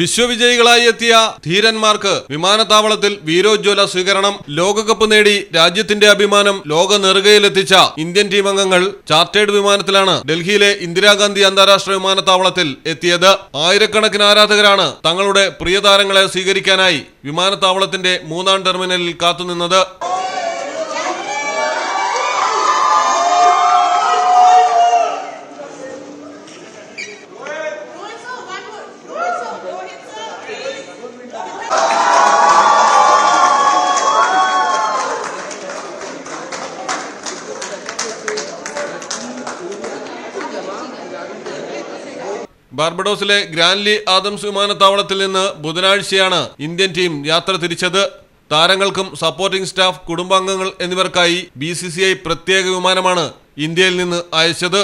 വിശ്വവിജയികളായി എത്തിയ ധീരന്മാർക്ക് വിമാനത്താവളത്തിൽ വീരോജ്വല സ്വീകരണം ലോകകപ്പ് നേടി രാജ്യത്തിന്റെ അഭിമാനം ലോക നെറുകയിലെത്തിച്ച ഇന്ത്യൻ ടീം അംഗങ്ങൾ ചാർട്ടേഡ് വിമാനത്തിലാണ് ഡൽഹിയിലെ ഇന്ദിരാഗാന്ധി അന്താരാഷ്ട്ര വിമാനത്താവളത്തിൽ എത്തിയത്. ആയിരക്കണക്കിന് ആരാധകരാണ് തങ്ങളുടെ പ്രിയതാരങ്ങളെ സ്വീകരിക്കാനായി വിമാനത്താവളത്തിന്റെ മൂന്നാം ടെർമിനലിൽ കാത്തുനിന്നത്. ബാർബഡോസിലെ ഗ്രാൻലി ആദംസ് വിമാനത്താവളത്തിൽ നിന്ന് ബുധനാഴ്ചയാണ് ഇന്ത്യൻ ടീം യാത്ര തിരിച്ചത്. താരങ്ങൾക്കും സപ്പോർട്ടിംഗ് സ്റ്റാഫ് കുടുംബാംഗങ്ങൾ എന്നിവർക്കായി ബി പ്രത്യേക വിമാനമാണ് ഇന്ത്യയിൽ നിന്ന് അയച്ചത്.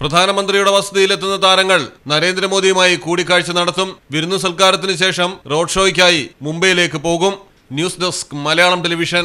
പ്രധാനമന്ത്രിയുടെ വസതിയിലെത്തുന്ന താരങ്ങൾ നരേന്ദ്രമോദിയുമായി കൂടിക്കാഴ്ച നടത്തും. വിരുന്നു സൽക്കാരത്തിന് ശേഷം റോഡ് ഷോയ്ക്കായി മുംബൈയിലേക്ക് പോകും. News desk Malayalam television.